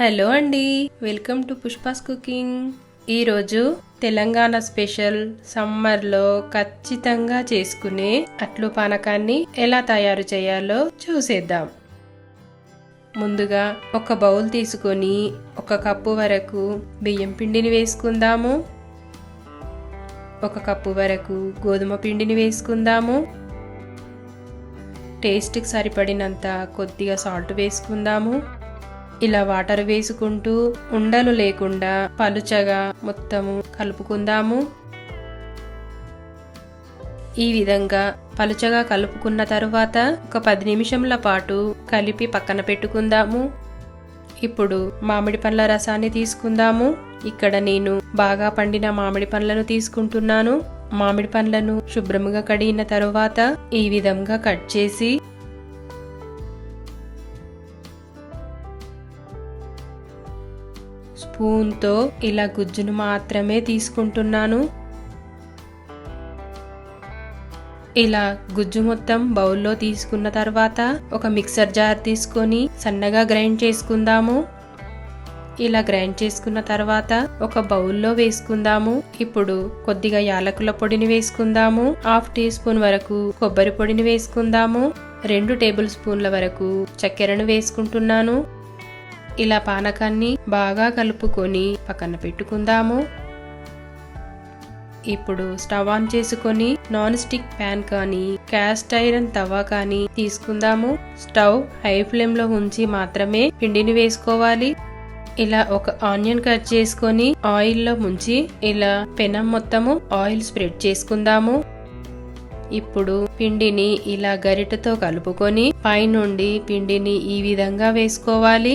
Hello అండి welcome to Pushpa's cooking. ఈరోజు Telangana special సమ్మర్లో ఖచ్చితంగా చేసుకునే అట్లు పానకాన్ని ఎలా తయారు చేయాలో చూసేద్దాం. ముందుగా ఒక బౌల్ తీసుకొని ఒక కప్పు వరకు బియ్యం పిండిని వేసుకుందాము. ఒక కప్పు వరకు గోధుమ పిండిని వేసుకుందాము. టేస్ట్కి సరిపడినంత కొద్దిగా సాల్ట్ వేసుకుందాము. ఇలా వాటర్ వేసుకుంటూ ఉండలు లేకుండా పలుచగా మొత్తము కలుపుకుందాము. ఈ విధంగా పలుచగా కలుపుకున్న తరువాత ఒక పది నిమిషంల పాటు కలిపి పక్కన పెట్టుకుందాము. ఇప్పుడు మామిడి పండ్ల రసాన్ని తీసుకుందాము. ఇక్కడ నేను బాగా పండిన మామిడి పండ్లను తీసుకుంటున్నాను. మామిడి పండ్లను శుభ్రముగా కడిగిన తరువాత ఈ విధంగా కట్ చేసి స్పూన్తో ఇలా గుజ్జును మాత్రమే తీసుకుంటున్నాను. ఇలా గుజ్జు మొత్తం బౌల్లో తీసుకున్న తర్వాత ఒక మిక్సర్ జార్ తీసుకొని సన్నగా గ్రైండ్ చేసుకుందాము. ఇలా గ్రైండ్ చేసుకున్న తర్వాత ఒక బౌల్లో వేసుకుందాము. ఇప్పుడు కొద్దిగా యాలకుల పొడిని వేసుకుందాము. హాఫ్ టీ స్పూన్ వరకు కొబ్బరి పొడిని వేసుకుందాము. రెండు టేబుల్ స్పూన్ల వరకు చక్కెరను వేసుకుంటున్నాను. ఇలా పానకాన్ని బాగా కలుపుకొని పక్కన పెట్టుకుందాము. ఇప్పుడు స్టవ్ ఆన్ చేసుకొని నాన్ స్టిక్ ప్యాన్ కానీ క్యాస్ట్ ఐరన్ తవా కానీ తీసుకుందాము. స్టవ్ హై ఫ్లేమ్లో ఉంచి మాత్రమే పిండిని వేసుకోవాలి. ఇలా ఒక ఆనియన్ కట్ చేసుకొని ఆయిల్లో ముంచి ఇలా పెనం మొత్తము ఆయిల్ స్ప్రెడ్ చేసుకుందాము. ఇప్పుడు పిండిని ఇలా గరిటతో కలుపుకొని పైనుండి పిండిని ఈ విధంగా వేసుకోవాలి.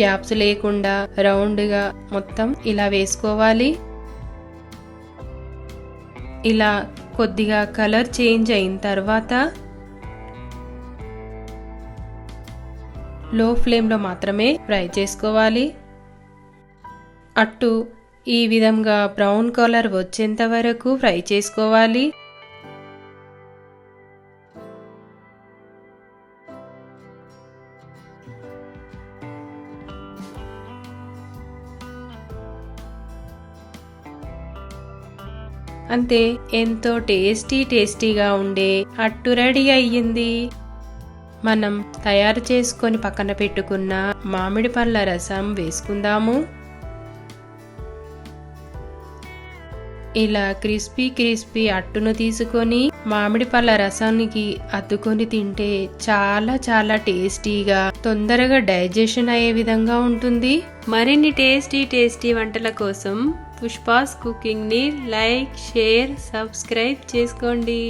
గ్యాప్స్ లేకుండా రౌండ్గా మొత్తం ఇలా వేసుకోవాలి. ఇలా కొద్దిగా కలర్ చేంజ్ అయిన తర్వాత లో ఫ్లేమ్లో మాత్రమే ఫ్రై చేసుకోవాలి. అట్టు ఈ విధంగా బ్రౌన్ కలర్ వచ్చేంత వరకు ఫ్రై చేసుకోవాలి. అంతే ఎంతో టేస్టీ టేస్టీగా ఉండే అట్టు రెడీ అయ్యింది. మనం తయారు చేసుకొని పక్కన పెట్టుకున్న మామిడి పళ్ళ రసం వేసుకుందాము. ఇలా క్రిస్పీ క్రిస్పీ అట్టును తీసుకొని మామిడి పళ్ళ రసానికి అద్దుకొని తింటే చాలా చాలా టేస్టీగా తొందరగా డైజెషన్ అయ్యే విధంగా ఉంటుంది. మరిన్ని టేస్టీ టేస్టీ వంటల కోసం పుష్పాస్ కుకింగ్ని లైక్ షేర్ సబ్స్క్రైబ్ చేసుకోండి.